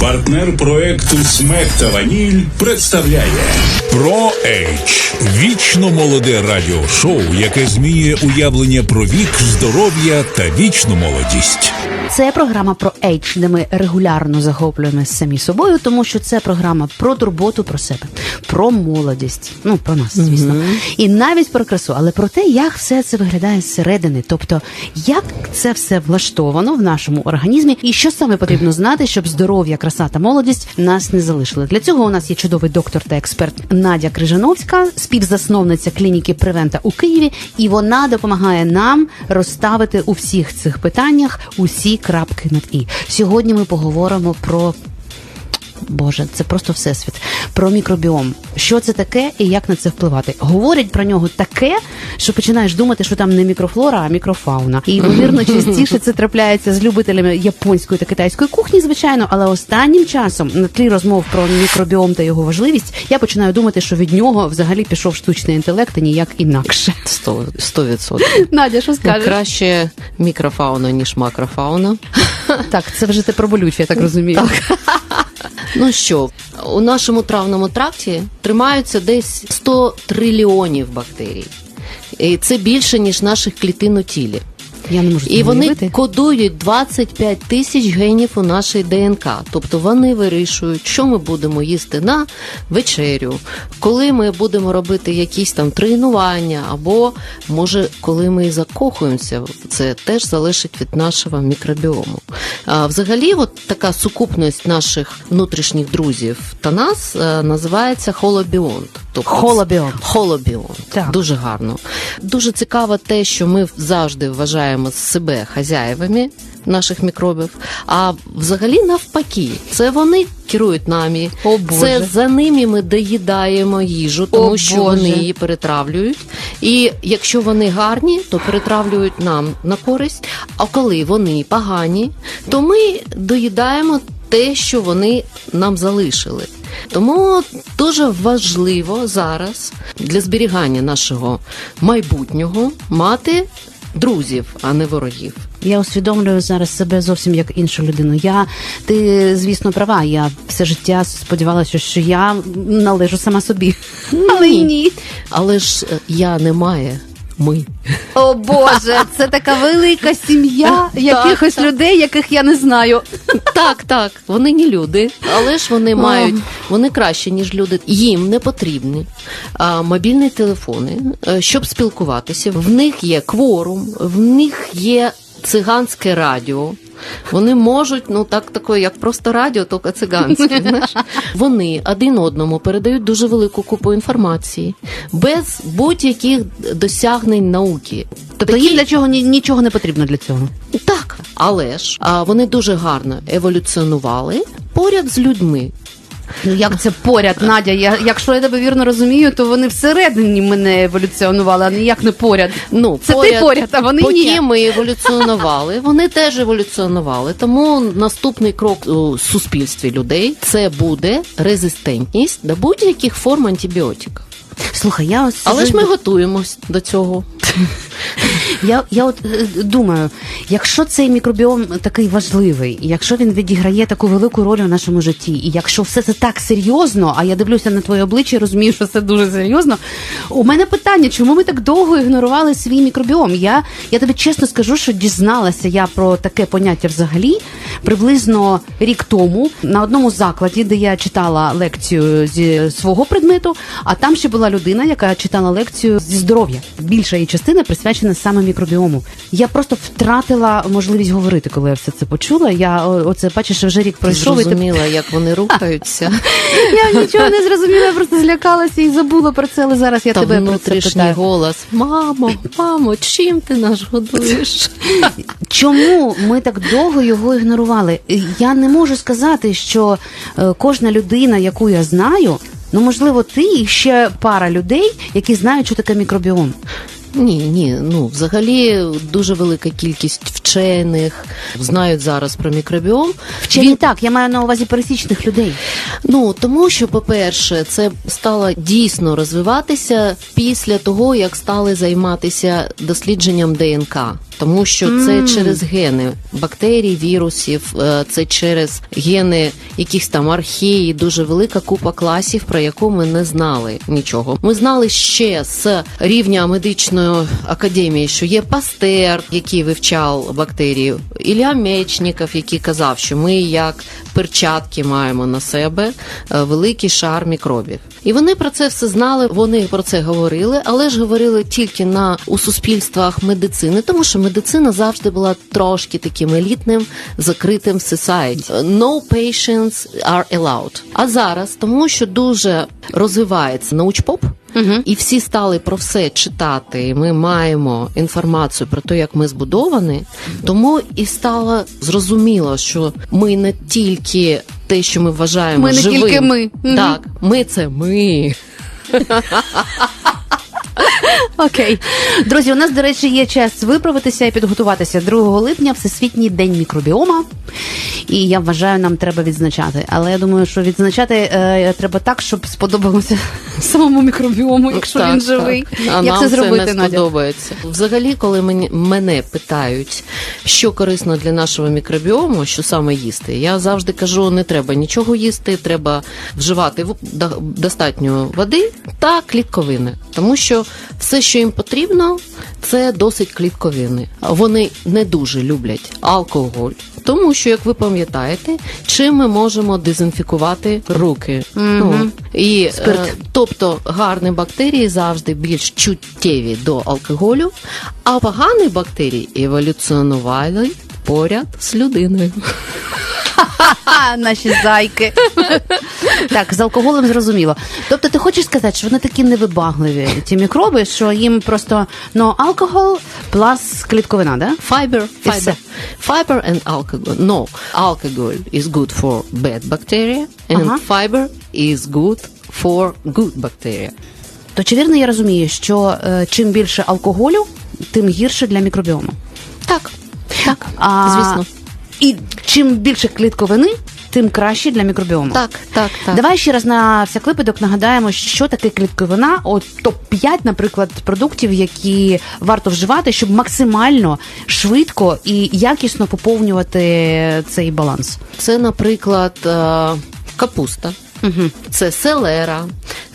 Партнер проекту Смек та Ваніль представляє. Про Ейч. Вічно молоде радіошоу, яке змінює уявлення про вік, здоров'я та вічну молодість. Це програма про ейдж, де ми регулярно захоплюємося самі собою, тому що це програма про турботу про себе, про молодість. Ну про нас, звісно, і навіть про красу, але про те, як все це виглядає зсередини, тобто як це все влаштовано в нашому організмі, і що саме потрібно знати, щоб здоров'я, краса та молодість нас не залишили. Для цього у нас є чудовий доктор та експерт Надя Крижановська, співзасновниця клініки Превента у Києві, і вона допомагає нам розставити у всіх цих питаннях усі крапки над і. Сьогодні ми поговоримо про. Боже, це просто всесвіт. Про мікробіом. Що це таке і як на це впливати? Говорять про нього таке, що починаєш думати, що там не мікрофлора, а мікрофауна. І ймовірно, частіше це трапляється з любителями японської та китайської кухні, звичайно. Але останнім часом, на тлі розмов про мікробіом та його важливість, я починаю думати, що від нього взагалі пішов штучний інтелект і ніяк інакше. Сто сто відсотків. Надя, що Ну, скажеш? краще мікрофауна, ніж макрофауна. Так, це вже ти про болюче, я так розумію. Ну що, у нашому травному тракті тримаються десь 100 трильйонів бактерій. І це більше, ніж наших клітин у тілі. Я не можу І вони уявити. кодують 25 тисяч генів у нашій ДНК. Тобто вони вирішують, що ми будемо їсти на вечерю, коли ми будемо робити якісь там тренування, або може, коли ми закохуємося, це теж залежить від нашого мікробіому. А, взагалі, от така сукупність наших внутрішніх друзів та нас е, називається холобіонт. Тобто Холобіонт. Холобіонт. Так. Дуже гарно. Дуже цікаво те, що ми завжди вважаємо себе хазяєвами наших мікробів. А взагалі навпаки, це вони керують нами. О, Боже. Це за ними ми доїдаємо їжу, тому О, що Боже. вони її перетравлюють. І якщо вони гарні, то перетравлюють нам на користь. А коли вони погані, то ми доїдаємо те, що вони нам залишили. Тому дуже важливо зараз для зберігання нашого майбутнього мати друзів, а не ворогів. Я усвідомлюю зараз себе зовсім як іншу людину. Я ти, звісно, права. Я все життя сподівалася, що я належу сама собі. Але ні. Але ж е, я не має. Ми. О Боже, це така велика сім'я якихось людей, яких я не знаю. Так, так, вони не люди, але ж вони мають, вони краще, ніж люди. Їм не потрібні а, мобільні телефони, е, щоб спілкуватися. В них є кворум, в них є циганське радіо. Вони можуть, ну так такою, як просто радіо, тільки циганське. Знаєш? Вони один одному передають дуже велику купу інформації без будь-яких досягнень науки. Тобто їм для чого ні- нічого не потрібно для цього. Так, але ж а, вони дуже гарно еволюціонували поряд з людьми. Ну як це поряд, Надя? Я, якщо я тебе вірно розумію, то вони всередині мене еволюціонували, а ніяк не поряд. Ну, Це ти поряд, а вони ні. Потім ми еволюціонували, вони теж еволюціонували. Тому наступний крок у суспільстві людей це буде резистентність до будь-яких форм антибіотиків. Слухай, я ось Але ж ми готуємось до цього. Я, я от е, думаю, якщо цей мікробіом такий важливий, якщо він відіграє таку велику роль у нашому житті, і якщо все це так серйозно, а я дивлюся на твоє обличчя розумію, що це дуже серйозно. У мене питання, чому ми так довго ігнорували свій мікробіом? Я, я тобі чесно скажу, що дізналася я про таке поняття взагалі приблизно рік тому на одному закладі, де я читала лекцію зі свого предмету, а там ще була людина, яка читала лекцію зі здоров'я. Більша її частина присвячена саме мікробіому. Я просто втратила можливість говорити, коли я все це почула. Я оце бачиш, вже рік пройшов. і ти- зрозуміла, як вони рухаються. Я нічого не зрозуміла, я просто злякалася і забула про це. Але зараз я Та тебе про це питаю. голос. Мамо, мамо, чим ти нас годуєш? Чому ми так довго його ігнорували? Я не можу сказати, що е, кожна людина, яку я знаю, ну можливо, ти і ще пара людей, які знають, що таке мікробіом. Ні, ні, ну взагалі дуже велика кількість вчених знають зараз про мікробіом. Вчені так, я маю на увазі пересічних людей. Ну тому що, по-перше, це стало дійсно розвиватися після того, як стали займатися дослідженням ДНК. Тому що це Мм. через гени бактерій, вірусів, е, це через гени якихось там археї, дуже велика купа класів, про яку ми не знали нічого. Ми знали ще з рівня медичної академії, що є пастер, який вивчав бактерії, Ілля Мечніков, який казав, що ми як перчатки маємо на себе е, великий шар мікробів. І вони про це все знали, вони про це говорили, але ж говорили тільки на у суспільствах медицини, тому що медицина завжди була трошки таким елітним, закритим society. No patients are allowed. А зараз, тому що дуже розвивається научпоп, і всі стали про все читати. і Ми маємо інформацію про те, як ми збудовані. Тому і стало зрозуміло, що ми не тільки те, що ми вважаємо Ми не живим. тільки ми. Так, ми це ми. Окей. Друзі, у нас, до речі, є час виправитися і підготуватися. 2 липня Всесвітній день мікробіома. І я вважаю, нам треба відзначати. Але я думаю, що відзначати е, треба так, щоб сподобалося самому мікробіому, якщо Так, він живий. так. А Як нам це зробити, не Надя? сподобається. Взагалі, коли мені, мене питають, що корисно для нашого мікробіому, що саме їсти, я завжди кажу, не треба нічого їсти, треба вживати достатньо води та клітковини. Тому що все, що їм потрібно, це досить клітковини. Вони не дуже люблять алкоголь. Тому що, як ви пам'ятаєте, чим ми можемо дезінфікувати руки? Ну, і, Спирт. е, тобто гарні бактерії завжди більш чуттєві до алкоголю, а погані бактерії еволюціонували поряд з людиною. Наші зайки. Так, з алкоголем зрозуміло. Тобто, ти хочеш сказати, що вони такі невибагливі, ті мікроби, що їм просто ну, алкоголь плюс клітковина, да? Fiber, fiber, fiber and alcohol. No, alcohol is good for bad bacteria, and Ага. fiber is good for good bacteria. То чи вірно я розумію, що е, чим більше алкоголю, тим гірше для мікробіому? Так, так, А, звісно. І чим більше клітковини, тим краще для мікробіому. Так, так, так. Давай ще раз на всяк випадок нагадаємо, що таке клітковина. От топ-5, наприклад, продуктів, які варто вживати, щоб максимально швидко і якісно поповнювати цей баланс. Це, наприклад, е, капуста, Угу. це селера,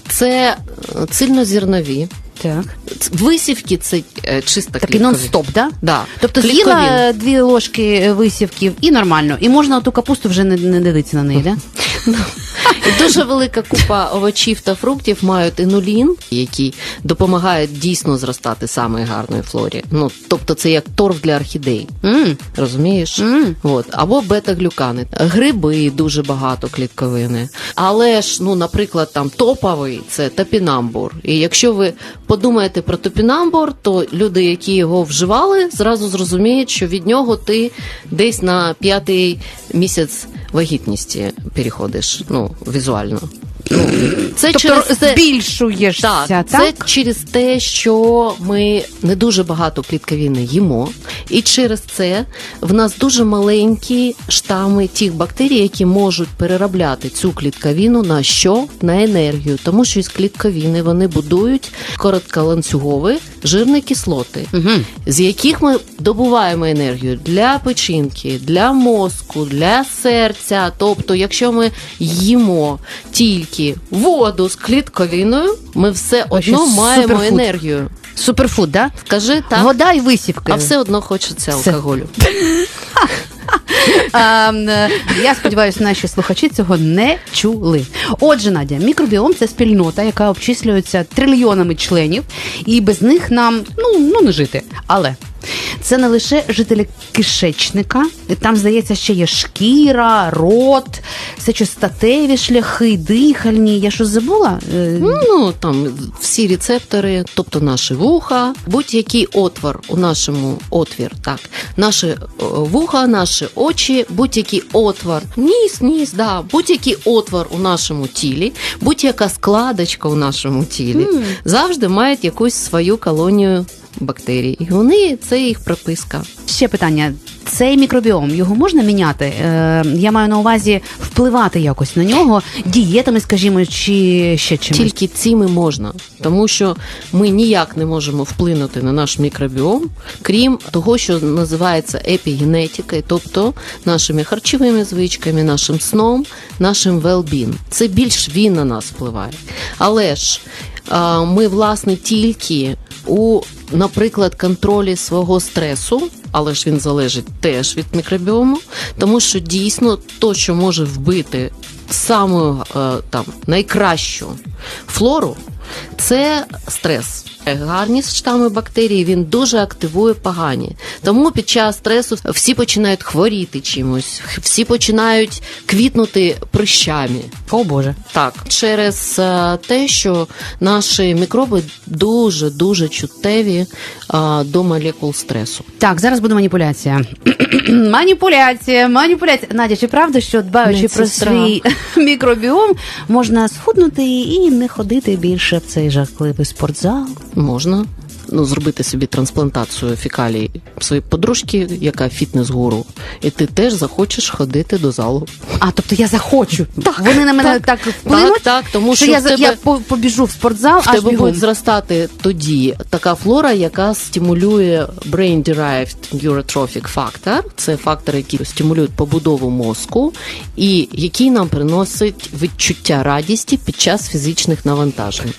це е, цільнозернові. Так. Висівки це е, чисто Такий кліткові. нон-стоп, да? Да. Тобто з'їла дві ложки висівків і нормально. І можна ту капусту вже не, не дивитися на неї, да? Дуже велика купа овочів та фруктів мають інулін, який допомагає дійсно зростати саме гарної флорі. Ну, тобто це як торф для орхідей. М. Розумієш? Мгм. От. Або бета-глюкани. Гриби дуже багато клітковини. Але ж, ну, наприклад, там топовий це топінамбур. І якщо ви подумаєте про топінамбур, то люди, які його вживали, зразу зрозуміють, що від нього ти десь на п'ятий місяць вагітності переходиш. Ну, візуально. Це Тобто через те, збільшуєшся, так, так? це через те, що ми не дуже багато клітковини їмо, і через це в нас дуже маленькі штами тих бактерій, які можуть переробляти цю клітковину на що? На енергію, тому що із клітковини вони будують коротколанцюгові жирні кислоти, Мгм. з яких ми добуваємо енергію для печінки, для мозку, для серця. Тобто, якщо ми їмо тільки воду з клітковиною, ми все Вообще одно маємо суперфуд. енергію. Суперфуд, да? Скажи так, Вода і висівки. а все одно хочеться Все. алкоголю. А, е, я сподіваюся, наші слухачі цього не чули. Отже, Надя, мікробіом це спільнота, яка обчислюється трильйонами членів, і без них нам ну, ну не жити. Але це не лише жителі кишечника, там, здається, ще є шкіра, рот, сечостатеві шляхи, дихальні. Я щось забула? Е, Ну там всі рецептори, тобто наші вуха, будь-який отвор у нашому отвір, так, наші е, вуха, наші очі, будь-який отвор, ніс, ніс, да, будь-який отвор у нашому тілі, будь-яка складочка у нашому тілі завжди мають якусь свою колонію бактерій. І вони це їх прописка. Ще питання: цей мікробіом його можна міняти? Е, я маю на увазі впливати якось на нього дієтами, скажімо, чи ще чимось? Тільки цими можна, тому що ми ніяк не можемо вплинути на наш мікробіом, крім того, що називається епігенетикою, тобто нашими харчовими звичками, нашим сном, нашим well-being. Це більш він на нас впливає. Але ж ми, власне, тільки у, наприклад, контролі свого стресу. Але ж він залежить теж від мікробіому, тому що дійсно то, що може вбити саму е, там найкращу флору, це стрес. Гарні штами бактерій він дуже активує погані. Тому під час стресу всі починають хворіти чимось, всі починають квітнути прищами. О Боже. Так, через е, те, що наші мікроби дуже дуже чутливі е, до молекул стресу. Так, зараз буде маніпуляція. маніпуляція, маніпуляція. Надя, чи правда, що дбаючи про свій мікробіом, можна схуднути і не ходити більше цей жахливий спортзал? Можна ну, зробити собі трансплантацію фекалій своєї подружки, яка фітнес-гуру, і ти теж захочеш ходити до залу. А, тобто я захочу. Вони на мене так, Так, вплинуть, так, тому що, що я, тебе- я по- побіжу в спортзал, В аж тебе бігом. буде зростати тоді така флора, яка стимулює brain-derived neurotrophic factor. Це фактор, який стимулює побудову мозку і який нам приносить відчуття радісті під час фізичних навантажень.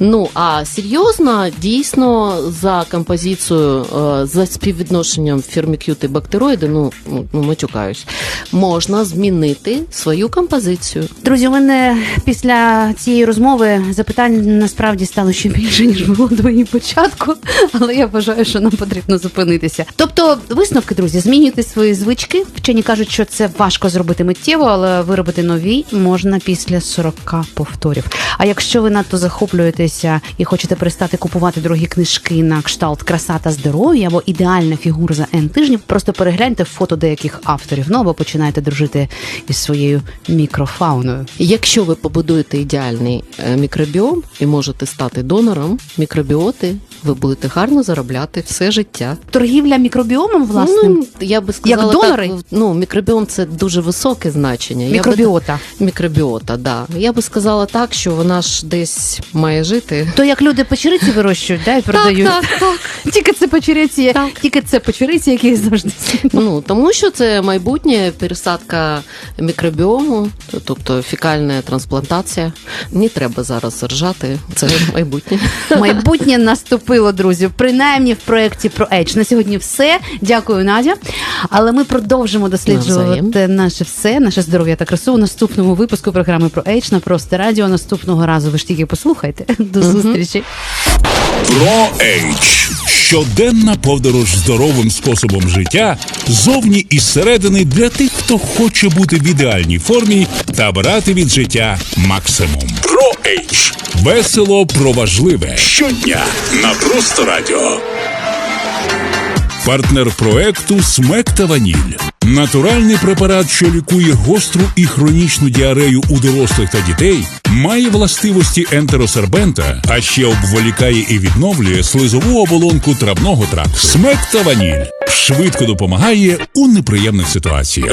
Ну а серйозно, дійсно за композицією, е, за співвідношенням фірмікюти бактероїди, ну, ну матюкаюсь, можна змінити свою композицію. Друзі, у мене після цієї розмови запитань насправді стало ще більше, ніж було до її початку, але я вважаю, що нам потрібно зупинитися. Тобто, висновки, друзі, змінюйте свої звички. Вчені кажуть, що це важко зробити миттєво, але виробити нові можна після 40 повторів. А якщо ви надто захоплюєтеся і хочете перестати купувати дорогі книжки на кшталт краса та здоров'я або ідеальна фігура за N тижнів, просто перегляньте фото деяких авторів. Ну або починайте дружити із своєю мікрофауною. Якщо ви побудуєте ідеальний е, мікробіом і можете стати донором мікробіоти, ви будете гарно заробляти все життя. Торгівля мікробіомом власним. Ну, я би сказала, Як донори? так, ну мікробіом це дуже високе значення. Я би Мікробіота. так- мікробіота, да. Я би сказала так, що вона ж десь має жити. То як люди печериці вирощують, да, і продають. так, так. Тільки це печериці, Так. тільки це печериці, які завжди. Ну тому що це майбутнє пересадка мікробіому, тобто фекальна трансплантація. Не треба зараз ржати. Це майбутнє. Майбутнє наступило, друзі. Принаймні в проєкті про Edge. На сьогодні все. Дякую, Надя. Але ми продовжимо досліджувати Навзаєм. наше все, наше здоров'я та красу у наступному випуску програми про Edge на просто радіо. Наступного разу ви ж тільки послухайте. До зустрічі. Про Ейч. Щоденна подорож здоровим способом життя зовні і зсередини для тих, хто хоче бути в ідеальній формі та брати від життя максимум. Про Ейч. Весело про важливе. Щодня на просто радіо. Партнер проекту Смек та Ваніль. Натуральний препарат, що лікує гостру і хронічну діарею у дорослих та дітей, має властивості ентеросербента, а ще обволікає і відновлює слизову оболонку травного тракту. Смек та Ваніль швидко допомагає у неприємних ситуаціях.